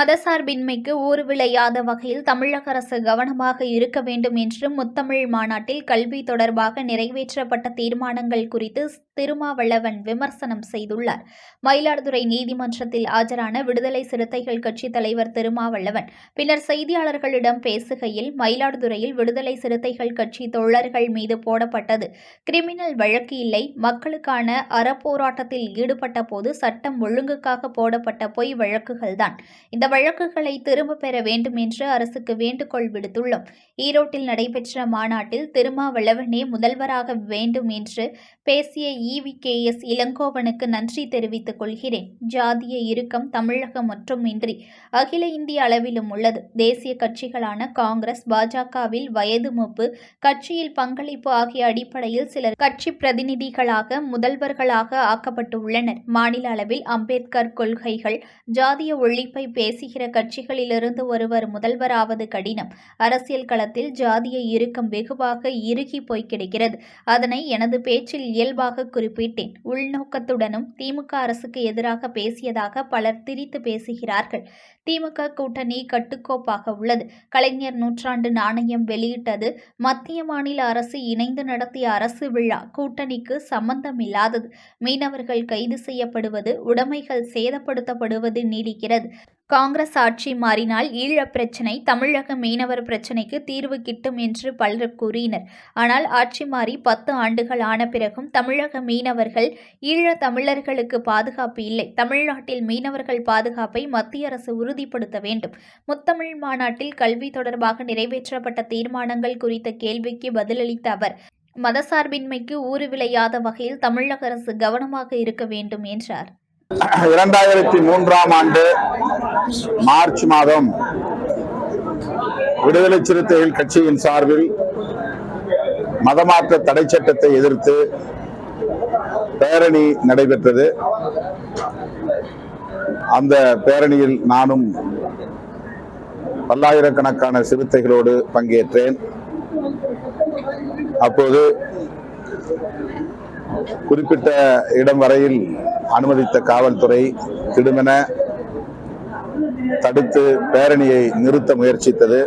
மதசார்பின்மைக்கு ஊறு விளையாத வகையில் தமிழக அரசு கவனமாக இருக்க வேண்டும் என்று முத்தமிழ் மாநாட்டில் கல்வி தொடர்பாக நிறைவேற்றப்பட்ட தீர்மானங்கள் குறித்து திருமாவளவன் விமர்சனம் செய்துள்ளார். மயிலாடுதுறை நீதிமன்றத்தில் ஆஜரான விடுதலை சிறுத்தைகள் கட்சித் தலைவர் திருமாவளவன். பின்னர் செய்தியாளர்களிடம் பேசுகையில் மயிலாடுதுறையில் விடுதலை சிறுத்தைகள் கட்சி தோழர்கள் மீது போடப்பட்டது. கிரிமினல் வழக்கு இல்லை. மக்களுக்கான அறப்போராட்டத்தில் ஈடுபட்ட போது சட்டம் ஒழுங்குக்காக போடப்பட்ட பொய் வழக்குகள்தான். இந்த வழக்குகளை திரும்ப பெற வேண்டும் என்று அரசுக்கு வேண்டுகோள் விடுத்துள்ளோம். ஈரோட்டில் நடைபெற்ற மாநாட்டில் திருமாவளவனே முதல்வராக வேண்டும் என்று பேசிய இவி கே எஸ் இளங்கோவனுக்கு நன்றி தெரிவித்துக் கொள்கிறேன். ஜாதிய இறுக்கம் தமிழகம் மட்டுமின்றி அகில இந்திய அளவிலும் உள்ளது. தேசிய கட்சிகளான காங்கிரஸ் பாஜகவில் வயது மூப்பு கட்சியில் பங்களிப்பு ஆகிய அடிப்படையில் சிலர் கட்சி பிரதிநிதிகளாக முதல்வர்களாக ஆக்கப்பட்டுள்ளனர். மாநில அளவில் அம்பேத்கர் கொள்கைகள் ஜாதிய ஒழிப்பை பேசுகிற கட்சிகளிலிருந்து ஒருவர் முதல்வராவது கடினம். அரசியல் களத்தில் ஜாதிய இறுக்கம் வெகுவாக இறுகி போய் கிடக்கிறது. அதனை எனது பேச்சில் இயல்பாக குறிப்பிட்டேன். உள்நோக்கத்துடனும் திமுக அரசுக்கு எதிராக பேசியதாக பலர் திரித்து பேசுகிறார்கள். திமுக கூட்டணி கட்டுக்கோப்பாக உள்ளது. கலைஞர் நூற்றாண்டு நாணயம் வெளியிட்டது. மத்திய மாநில அரசு இணைந்து நடத்திய அரசு விழா கூட்டணிக்கு சம்பந்தமில்லாதது. மீனவர்கள் கைது செய்யப்படுவது உடைமைகள் சேதப்படுத்தப்படுவது நீடிக்கிறது. காங்கிரஸ் ஆட்சி மாறினால் ஈழப் பிரச்சினை தமிழக மீனவர் பிரச்சினைக்கு தீர்வு கிட்டும் என்று பலர் கூறினர். ஆனால் ஆட்சி மாறி பத்து ஆண்டுகள் ஆன பிறகும் தமிழக மீனவர்கள் ஈழ தமிழர்களுக்கு பாதுகாப்பு இல்லை. தமிழ்நாட்டில் மீனவர்கள் பாதுகாப்பை மத்திய அரசு உறுதிப்படுத்த வேண்டும். முத்தமிழ் மாநாட்டில் கல்வி தொடர்பாக நிறைவேற்றப்பட்ட தீர்மானங்கள் குறித்த கேள்விக்கு பதிலளித்த அவர் மதசார்பின்மைக்கு ஊறு விளையாத வகையில் தமிழக அரசு கவனமாக இருக்க வேண்டும் என்றார். இரண்டாயிரத்தி மூன்றாம் ஆண்டு மார்ச் மாதம் விடுதலை சிறுத்தைகள் கட்சியின் சார்பில் மதமாற்ற தடை சட்டத்தை எதிர்த்து பேரணி நடைபெற்றது. அந்த பேரணியில் நானும் பல்லாயிரக்கணக்கான சிறுத்தைகளோடு பங்கேற்றேன். அப்போது குறிப்பிட்ட இடம் வரையில் அனுமதித்த காவல்துறை திடுமென தடுத்து பேரணியை நிறுத்த முயற்சித்தது.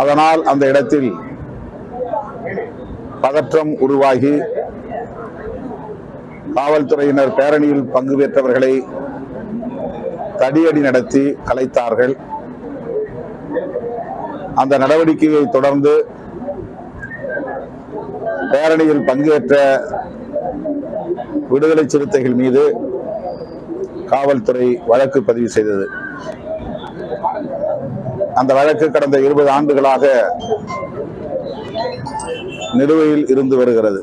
அதனால் அந்த இடத்தில் பதற்றம் உருவாகி காவல்துறையினர் பேரணியில் பங்கு பெற்றவர்களை தடியடி நடத்தி கலைத்தார்கள். அந்த நடவடிக்கையை தொடர்ந்து பேரணியில் பங்கேற்ற விடுதலை சிறுத்தைகள் மீது காவல்துறை வழக்கு பதிவு செய்தது. அந்த வழக்கு கடந்த இருபது ஆண்டுகளாக நிலுவையில் இருந்து வருகிறது.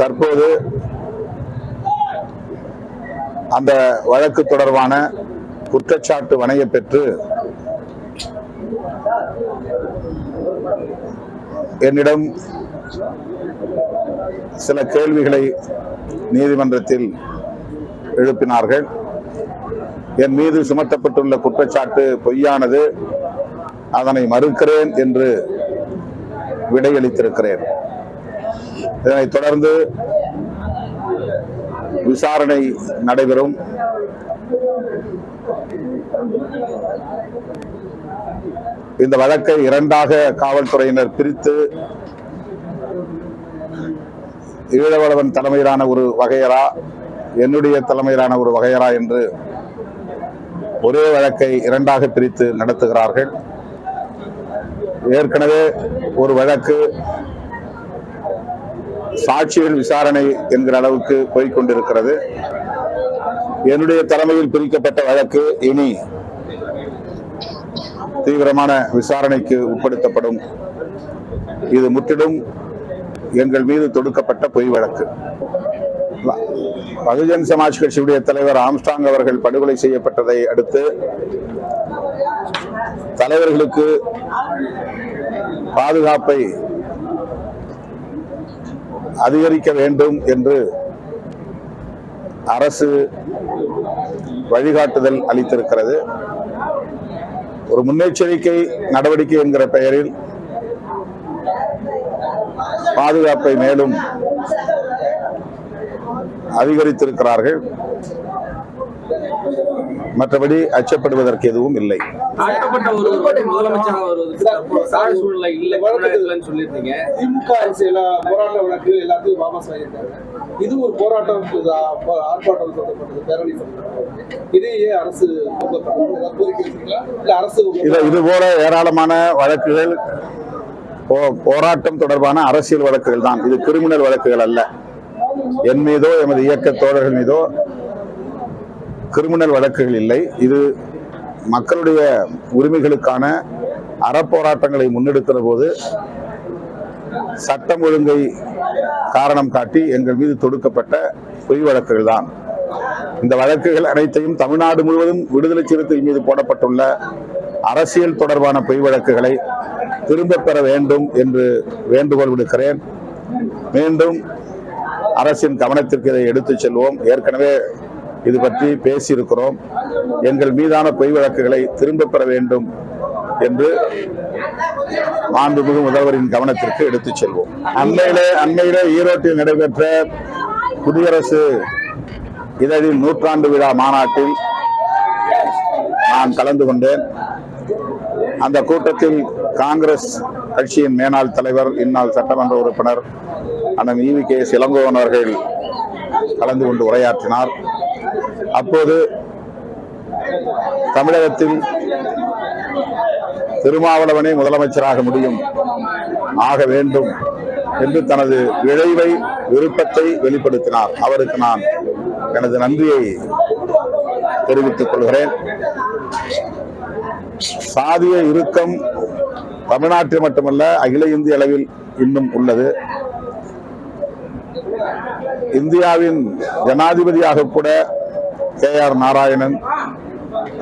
தற்போது அந்த வழக்கு தொடர்பான குற்றச்சாட்டு வணைய பெற்று என்னிடம் சில கேள்விகளை நீதிமன்றத்தில் எழுப்பினார்கள். என் மீது சுமத்தப்பட்டுள்ள குற்றச்சாட்டு பொய்யானது. அதனை மறுக்கிறேன் என்று விடையளித்திருக்கிறேன். இதனைத் தொடர்ந்து விசாரணை நடைபெறும். இந்த வழக்கை இரண்டாக காவல்துறையினர் பிரித்து ஈழவளவன் தலைமையிலான ஒரு வகையரா என்னுடைய தலைமையிலான ஒரு வகையரா என்று ஒரே வழக்கை இரண்டாக பிரித்து நடத்துகிறார்கள். ஏற்கனவே ஒரு வழக்கு சாட்சிகள் விசாரணை என்கிற அளவுக்கு போய்கொண்டிருக்கிறது என்னுடைய தலைமையில் பிரிக்கப்பட்ட வழக்கு இனி தீவிரமான விசாரணைக்கு உட்படுத்தப்படும். இது முற்றிலும் எங்கள் மீது தொடுக்கப்பட்ட பொய் வழக்கு. பகுஜன் சமாஜ் கட்சியுடைய தலைவர் ஆம்ஸ்டாங் அவர்கள் படுகொலை செய்யப்பட்டதை அடுத்து தலைவர்களுக்கு பாதுகாப்பை அதிகரிக்க வேண்டும் என்று அரசு வழிகாட்டுதல் அளித்திருக்கிறது. ஒரு முன்னெச்சரிக்கை நடவடிக்கை என்கிற பெயரில் பாதுகாப்பை மேலும் அதிகரித்திருக்கிறார்கள். மற்றபடி அச்சப்படுவதற்கு எதுவும் இல்லை. இது ஒரு போராட்டம் இது ஆ- போ- ஆர்ப்பாட்டம் சொல்லப்பட்டது பேரணி சொல்லப்பட்டது இதே ஏன் அரசு அரசு இது இது போல ஏராளமான வழக்குகள் போ- போராட்டம் தொடர்பான அரசியல் வழக்குகள் தான். இது கிரிமினல் வழக்குகள் அல்ல. என் மீதோ எமது இயக்க தோழர்கள் மீதோ கிரிமினல் வழக்குகள் இல்லை. இது மக்களுடைய உரிமைகளுக்கான அறப்போராட்டங்களை முன்னெடுக்கிற போது சட்டம் ஒழுங்கை காரணம் காட்டி எங்கள் மீது தொடுக்கப்பட்ட பொய் வழக்குகள் தான். இந்த வழக்குகள் அனைத்தையும் தமிழ்நாடு முழுவதும் விடுதலை சிறுத்தைகள் மீது போடப்பட்டுள்ள அரசியல் தொடர்பான பொய் வழக்குகளை திரும்ப பெற வேண்டும் என்று வேண்டுகோள் விடுக்கிறேன். மீண்டும் அரசின் கவனத்திற்கு இதை எடுத்துச் செல்வோம். ஏற்கனவே இது பற்றி பேசியிருக்கிறோம். எங்கள் மீதான பொய் வழக்குகளை திரும்பப் பெற வேண்டும் என்று மாண்புமிகு முதல்வரின் கவனத்திற்கு எடுத்துச் செல்வோம். அண்மையிலே அண்மையிலே ஈரோட்டில் நடைபெற்ற குடியரசு இதழின் நூற்றாண்டு விழா மாநாட்டில் நான் கலந்து கொண்டேன். அந்த கூட்டத்தில் காங்கிரஸ் கட்சியின் மேனாள் தலைவர் இந்நாள் சட்டமன்ற உறுப்பினர் அண்ணன் ஈவி கே இளங்கோவன் அவர்கள் கலந்து கொண்டு உரையாற்றினார். அப்போது தமிழகத்தில் திருமாவளவனே முதலமைச்சராக முடியும் ஆக வேண்டும் என்று தனது விளைவை விருப்பத்தை வெளிப்படுத்தினார். அவருக்கு நான் எனது நன்றியை தெரிவித்துக் கொள்கிறேன். சாதிய இறுக்கம் தமிழ்நாட்டில் மட்டுமல்ல அகில இந்திய அளவில் இன்னும் உள்ளது. இந்தியாவின் ஜனாதிபதியாக கூட கே ஆர் நாராயணன்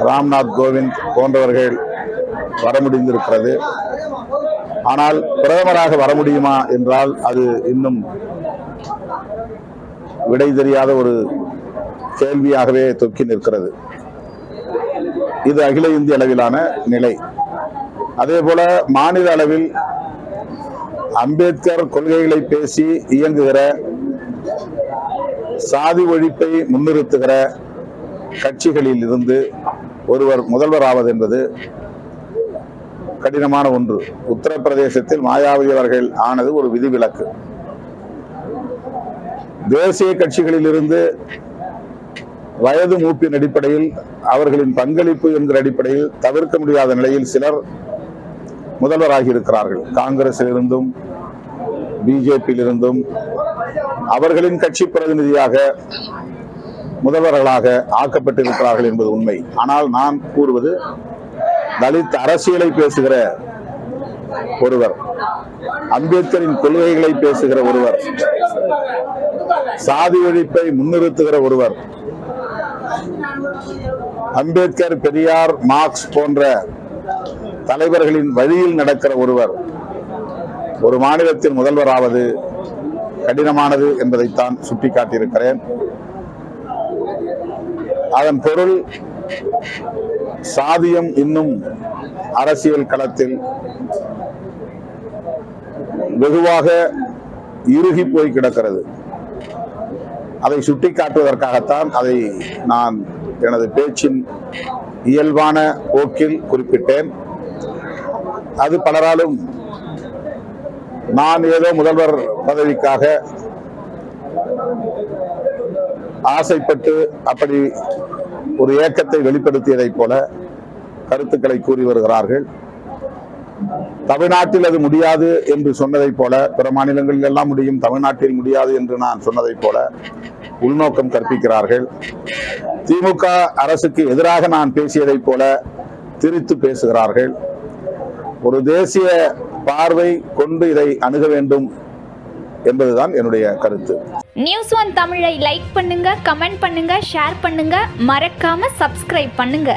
ராம்நாத் கோவிந்த் போன்றவர்கள் வர முடிந்திருக்கிறது. ஆனால் பிரதமராக வர முடியுமா என்றால் அது இன்னும் விடை தெரியாத ஒரு கேள்வியாகவே தொக்கி நிற்கிறது. இது அகில இந்திய அளவிலான நிலை. அதே போல மாநில அளவில் அம்பேத்கர் கொள்கைகளை பேசி இயங்குகிற சாதி ஒழிப்பை முன்னிறுத்துகிற கட்சிகளில் இருந்து ஒருவர் முதல்வர் ஆவது என்பது கடினமான ஒன்று. உத்தரப்பிரதேசத்தில் மாயாவதி அவர்கள் ஆனது ஒரு விதிவிலக்கு. தேசிய கட்சிகளில் இருந்து வயது மூப்பின் அடிப்படையில் அவர்களின் பங்களிப்பு என்கிற அடிப்படையில் தவிர்க்க முடியாத நிலையில் சிலர் முதல்வராகி இருக்கிறார்கள். காங்கிரஸிலிருந்தும் பிஜேபியிலிருந்தும் அவர்களின் கட்சி பிரதிநிதியாக முதல்வர்களாக ஆக்கப்பட்டிருக்கிறார்கள் என்பது உண்மை. ஆனால் நான் கூறுவது தலித் அரசியலை பேசுகிற ஒருவர் அம்பேத்கரின் கொள்கைகளை பேசுகிற ஒருவர் சாதி ஒழிப்பை முன்னிறுத்துகிற ஒருவர் அம்பேத்கர் பெரியார் மார்க்ஸ் போன்ற தலைவர்களின் வழியில் நடக்கிற ஒருவர் ஒரு மாநிலத்தின் முதல்வராவது கடினமானது என்பதைத்தான் சுட்டிக்காட்டியிருக்கிறேன். அதன் பொருள் சாதியம் இன்னும் அரசியல் களத்தில் வெகுவாக இறுகி போய் கிடக்கிறது. அதை சுட்டிக்காட்டுவதற்காகத்தான் அதை நான் எனது பேச்சின் இயல்பான போக்கில் குறிப்பிட்டேன். அது பலராலும் நான் ஏதோ முதல்வர் பதவிக்காக ஆசைப்பட்டு அப்படி ஒரு ஏக்கத்தை வெளிப்படுத்தியதைப் போல கருத்துக்களை கூறி வருகிறார்கள். தமிழ்நாட்டில் அது முடியாது என்று சொன்னதைப் போல பிற மாநிலங்களில் எல்லாம் முடியும் தமிழ்நாட்டில் முடியாது என்று நான் சொன்னதைப் போல உள்நோக்கம் கற்பிக்கிறார்கள். திமுக அரசுக்கு எதிராக நான் பேசியதைப் போல திரித்து பேசுகிறார்கள். ஒரு தேசிய பார்வை கொண்டு இதை அணுக வேண்டும் என்பதுதான் என்னுடைய கருத்து. நியூஸ் ஒன் தமிழை லைக் பண்ணுங்க கமெண்ட் பண்ணுங்க ஷேர் பண்ணுங்க. மறக்காம சப்ஸ்கிரைப் பண்ணுங்க.